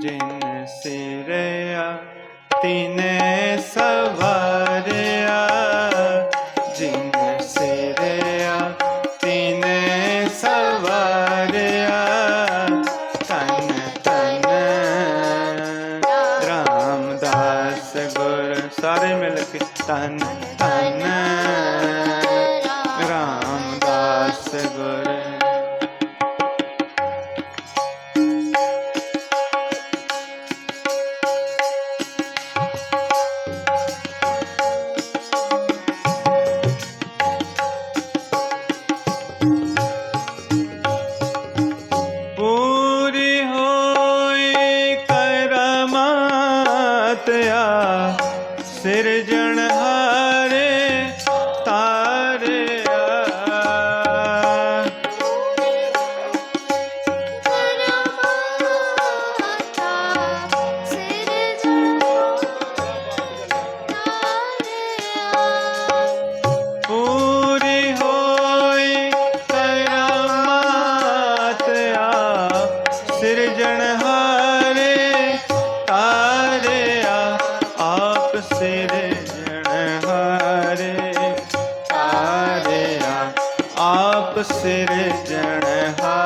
ਜਿਨ ਸਿਰਿਆ ਤਿਨੇ ਸਵਾਰਿਆ ਜਿਨ ਸਿਰਿਆ ਤਿਨੇ ਸਵਾਰਿਆ ਤਨ ਤਨ ਰਾਮਦਾਸ ਗੁਰ ਸਾਰੇ ਮਿਲ ਕੇ ਤਨ ਆਪ ਸਿਰਜਣਹਾਰ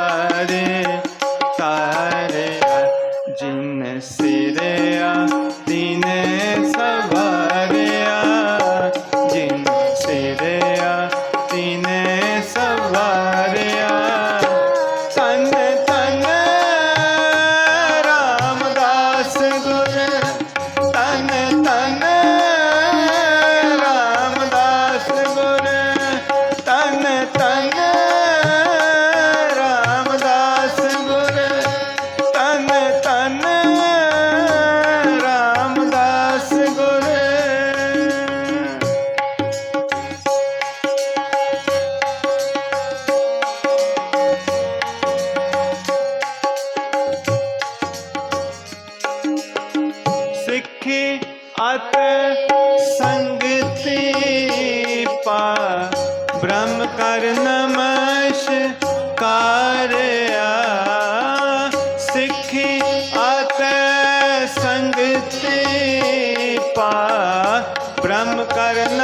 ಶರಣ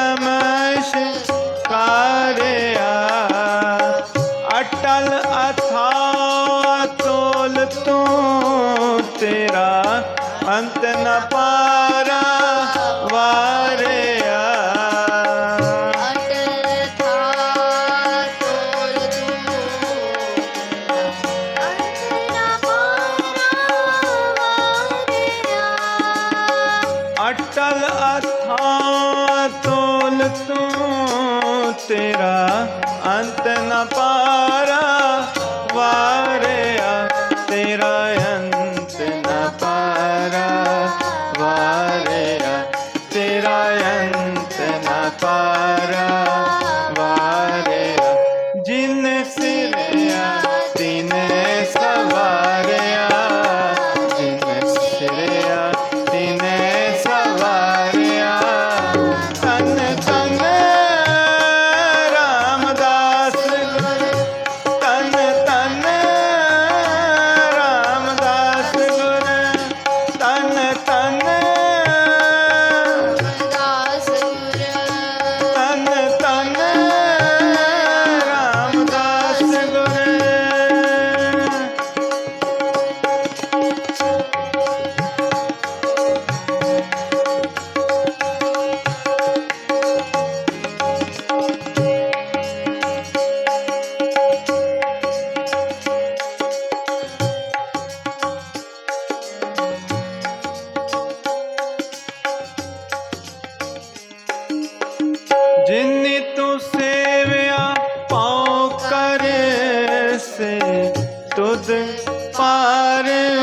রে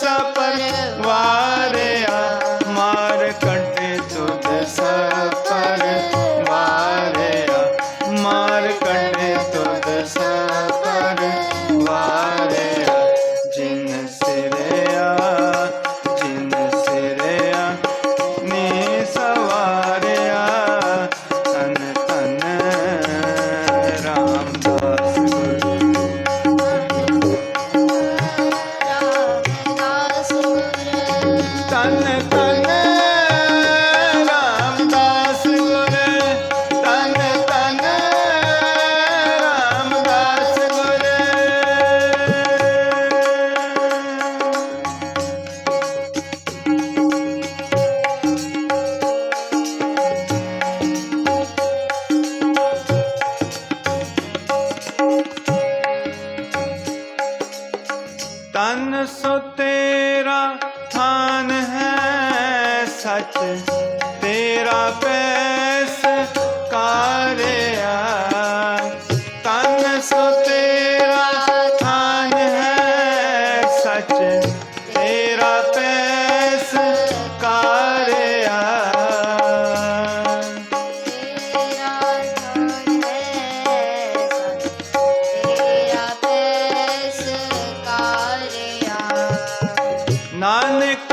what's up? ਨਾਨਕ